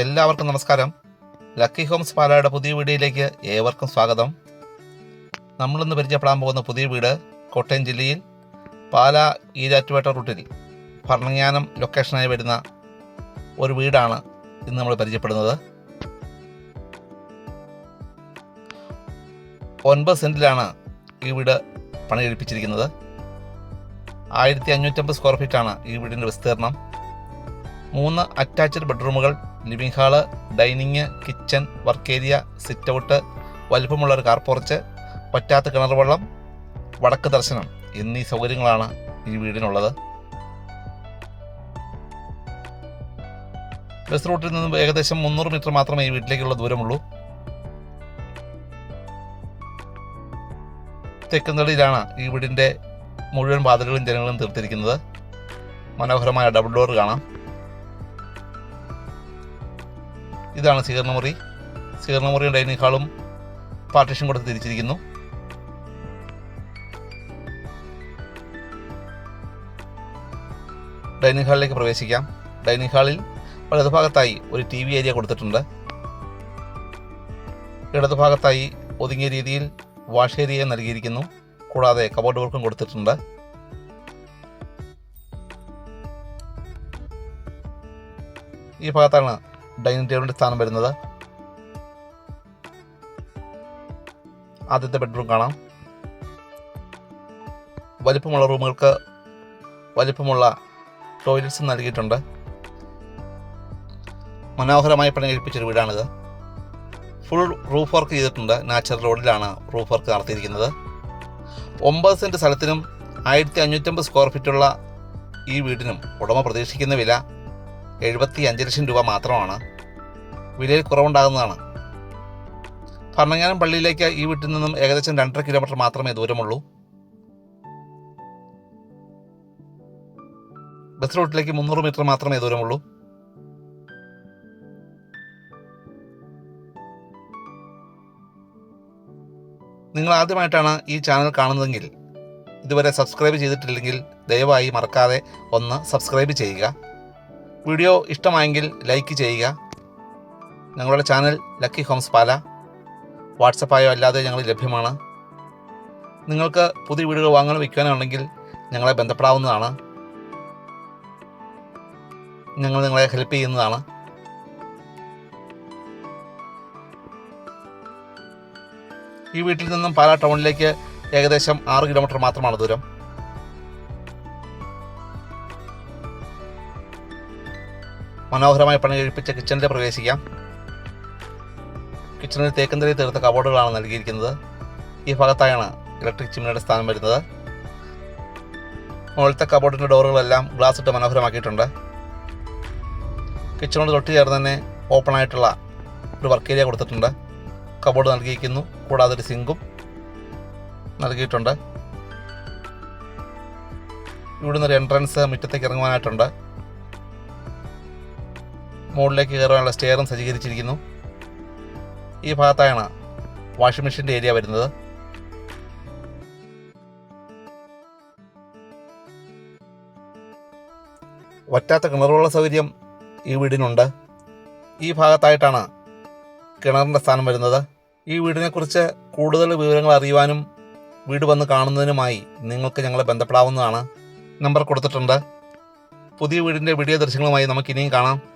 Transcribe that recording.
എല്ലാവർക്കും നമസ്കാരം. Lucky Holmes പാലയുടെ പുതിയ വീഡിയോയിലേക്ക് ഏവർക്കും സ്വാഗതം. നമ്മളിന്ന് പരിചയപ്പെടാൻ പോകുന്ന പുതിയ വീട് കോട്ടയം ജില്ലയിൽ പാല ഈരാറ്റുപേട്ട റൂട്ടിൽ ഭരണങ്ങാനം ലൊക്കേഷനായി വരുന്ന ഒരു വീടാണ് ഇന്ന് നമ്മൾ പരിചയപ്പെടുന്നത്. ഒൻപത് സെന്റിലാണ് ഈ വീട് പണി കഴിപ്പിച്ചിരിക്കുന്നത് ആയിരത്തി അഞ്ഞൂറ്റമ്പത് സ്ക്വയർ ഫീറ്റാണ് ഈ വീടിന്റെ വിസ്തീർണം മൂന്ന് attached ബെഡ്റൂമുകൾ living hall dining kitchen work area sit out വലുപ്പമുള്ള ഒരു കാർ പോർച്ച് പറ്റാത്ത കിണർ വെള്ളം വടക്ക് ദർശനം എന്നീ സൗകര്യങ്ങളാണ് ഈ വീടിനുള്ളത്. ബസ് റൂട്ടിൽ നിന്നും ഏകദേശം മുന്നൂറ് മീറ്റർ മാത്രമേ ഈ വീട്ടിലേക്കുള്ള ദൂരമുള്ളൂ. തെക്കുന്നടിയിലാണ് ഈ വീടിന്റെ മുഴുവൻ വാതിലുകളും ജനങ്ങളും തീർത്തിരിക്കുന്നത്. മനോഹരമായ ഡബിൾ ഡോർ കാണാം. ഇതാണ് സ്വീകരണമുറി സ്വീകരണമുറിയും ഡൈനിങ് ഹാളും പാർട്ടീഷൻ കൊടുത്ത് തിരിച്ചിരിക്കുന്നു. ഡൈനിങ് ഹാളിലേക്ക് പ്രവേശിക്കാം. ഡൈനിങ് ഹാളിൽ വലതുഭാഗത്തായി ഒരു ടി വി ഏരിയ കൊടുത്തിട്ടുണ്ട്. ഇടതുഭാഗത്തായി ഒതുങ്ങിയ രീതിയിൽ വാഷ് ഏരിയ നൽകിയിരിക്കുന്നു. കൂടാതെ കബോർഡ് വർക്കും കൊടുത്തിട്ടുണ്ട്. ഈ ഭാഗത്താണ് ഡൈനിങ് ടേബിളിന്റെ സ്ഥാനം വരുന്നത്. ആദ്യത്തെ ബെഡ്റൂം കാണാം. വലിപ്പമുള്ള റൂമുകൾക്ക് വലിപ്പമുള്ള ടോയ്ലറ്റ്സ് നൽകിയിട്ടുണ്ട്. മനോഹരമായി പണി കഴിപ്പിച്ചൊരു വീടാണിത്. ഫുൾ റൂഫ് വർക്ക് ചെയ്തിട്ടുണ്ട്. നാച്ചുറൽ റോഡിലാണ് റൂഫ് വർക്ക് നടത്തിയിരിക്കുന്നത്. ഒമ്പത് സെന്റ് സ്ഥലത്തിനും ആയിരത്തി അഞ്ഞൂറ്റമ്പത് സ്ക്വയർ ഫീറ്റുള്ള ഈ വീടിനും ഉടമ പ്രതീക്ഷിക്കുന്ന വില എഴുപത്തി അഞ്ച് ലക്ഷം രൂപ മാത്രമാണ്. വിലയിൽ കുറവുണ്ടാകുന്നതാണ്. ഭരണങ്ങാനം പള്ളിയിലേക്ക് ഈ വീട്ടിൽ നിന്നും ഏകദേശം രണ്ടര കിലോമീറ്റർ മാത്രമേ ദൂരമുള്ളൂ. ബസ് റൂട്ടിലേക്ക് മുന്നൂറ് മീറ്റർ മാത്രമേ ദൂരമുള്ളൂ. നിങ്ങൾ ആദ്യമായിട്ടാണ് ഈ ചാനൽ കാണുന്നതെങ്കിൽ ഇതുവരെ സബ്സ്ക്രൈബ് ചെയ്തിട്ടില്ലെങ്കിൽ ദയവായി മറക്കാതെ ഒന്ന് സബ്സ്ക്രൈബ് ചെയ്യുക. വീഡിയോ ഇഷ്ടമായെങ്കിൽ ലൈക്ക് ചെയ്യുക. ഞങ്ങളുടെ ചാനൽ ലക്കി ഹോംസ് പാല. വാട്സപ്പായോ അല്ലാതെ ഞങ്ങൾ ലഭ്യമാണ്. നിങ്ങൾക്ക് പുതിയ വീടുകൾ വാങ്ങാനോ വിൽക്കാനുണ്ടെങ്കിൽ ഞങ്ങളെ ബന്ധപ്പെടാവുന്നതാണ്. ഞങ്ങൾ നിങ്ങളെ ഹെൽപ്പ് ചെയ്യുന്നതാണ്. ഈ വീട്ടിൽ നിന്നും പാലാ ടൗണിലേക്ക് ഏകദേശം ആറ് കിലോമീറ്റർ മാത്രമാണ് ദൂരം. മനോഹരമായി പണി കഴിപ്പിച്ച കിച്ചണിൽ പ്രവേശിക്കാം. കിച്ചണിൽ തേക്കുന്നതിൽ തീർത്ത കബോർഡുകളാണ് നൽകിയിരിക്കുന്നത്. ഈ ഭാഗത്തായാണ് ഇലക്ട്രിക് ചിമ്മിനിയുടെ സ്ഥാനം വരുന്നത്. മുകളിലത്തെ കബോർഡിന്റെ ഡോറുകളെല്ലാം ഗ്ലാസ് ഇട്ട് മനോഹരമാക്കിയിട്ടുണ്ട്. കിച്ചണോട് തൊട്ട് ചേർന്ന് തന്നെ ഓപ്പൺ ആയിട്ടുള്ള ഒരു വർക്ക് ഏരിയ കൊടുത്തിട്ടുണ്ട്. കബോർഡ് നൽകിയിരിക്കുന്നു. കൂടാതെ ഒരു സിങ്കും നൽകിയിട്ടുണ്ട്. ഇവിടുന്ന് ഒരു എൻട്രൻസ് മുറ്റത്തേക്ക് ഇറങ്ങുവാനായിട്ടുണ്ട്. മുകളിലേക്ക് കയറാനുള്ള സ്റ്റെയറും സജ്ജീകരിച്ചിരിക്കുന്നു. ഈ ഭാഗത്താണ് വാഷിംഗ് മെഷീന്റെ ഏരിയ വരുന്നത്. വറ്റാത്ത കിണറുള്ള സൗകര്യം ഈ വീടിനുണ്ട്. ഈ ഭാഗത്തായിട്ടാണ് കിണറിന്റെ സ്ഥാനം വരുന്നത്. ഈ വീടിനെക്കുറിച്ച് കൂടുതൽ വിവരങ്ങൾ അറിയുവാനും വീട് വന്ന് കാണുന്നതിനുമായി നിങ്ങൾക്ക് ഞങ്ങളെ ബന്ധപ്പെടാവുന്നതാണ്. നമ്പർ കൊടുത്തിട്ടുണ്ട്. പുതിയ വീടിന്റെ വീഡിയോ ദൃശ്യങ്ങളുമായി നമുക്ക് ഇനിയും കാണാം.